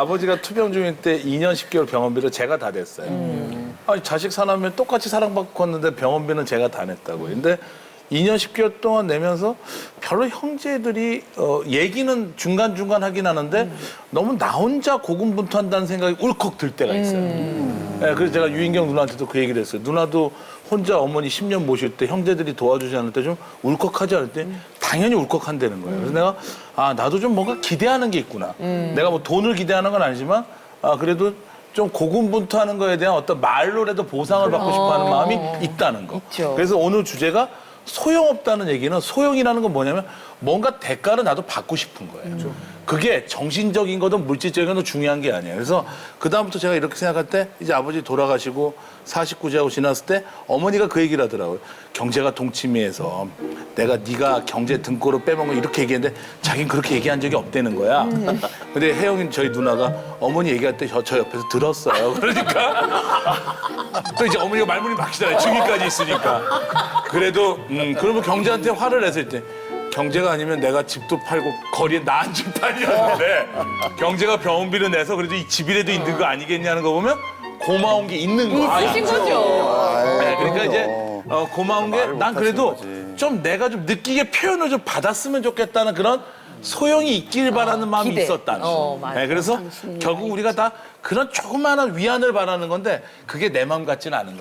아버지가 투병 중일 때 2년 10개월 병원비를 제가 다 냈어요. 아니, 자식 사람면 똑같이 사랑받고 컸는데 병원비는 제가 다 냈다고. 근데 2년 10개월 동안 내면서 별로 형제들이 어, 얘기는 중간중간 하긴 하는데 너무 나 혼자 고군분투한다는 생각이 울컥 들 때가 있어요. 예, 그래서 제가 유인경 누나한테도 그 얘기를 했어요. 누나도 혼자 어머니 10년 모실 때 형제들이 도와주지 않을 때 좀 울컥하지 않을 때 당연히 울컥한다는 거예요. 그래서 내가 아 나도 좀 뭔가 기대하는 게 있구나. 내가 뭐 돈을 기대하는 건 아니지만 아 그래도 좀 고군분투하는 거에 대한 어떤 말로라도 보상을 받고 싶어하는 마음이 있다는 거. 있죠. 그래서 오늘 주제가 소용없다는 얘기는 소용이라는 건 뭐냐면 뭔가 대가를 나도 받고 싶은 거예요. 그게 정신적인 거든 물질적인 거든 중요한 게 아니에요. 그래서 그다음부터 제가 이렇게 생각할 때 이제 아버지 돌아가시고 49세하고 지났을 때 어머니가 그 얘기를 하더라고요. 경제가 동치미해서 내가 네가 경제 등골을 빼먹은 이렇게 얘기했는데 자기는 그렇게 얘기한 적이 없다는 거야. 근데 혜영이 저희 누나가 어머니 얘기할 때 저 옆에서 들었어요. 그러니까 또 이제 어머니가 말문이 막히잖아요. 중위까지 있으니까. 그래도 음, 그러면 경제한테 화를 냈을 때 경제가 아니면 내가 집도 팔고 거리에 나 한 집 팔렸는데 경제가 병원비를 내서 그래도 이 집이라도 있는 거 아니겠냐는 거 보면 고마운 게 있는 거야. 있으신 거죠. 네, 그러니까 이제 어, 고마운 게 난 그래도 거지. 좀 내가 좀 느끼게 표현을 좀 받았으면 좋겠다는 그런 소용이 있길 바라는 마음이 기대. 있었다는 어, 거. 맞아. 네, 그래서 결국 우리가 다 그런 조그마한 위안을 바라는 건데 그게 내 마음 같지는 않은 거야.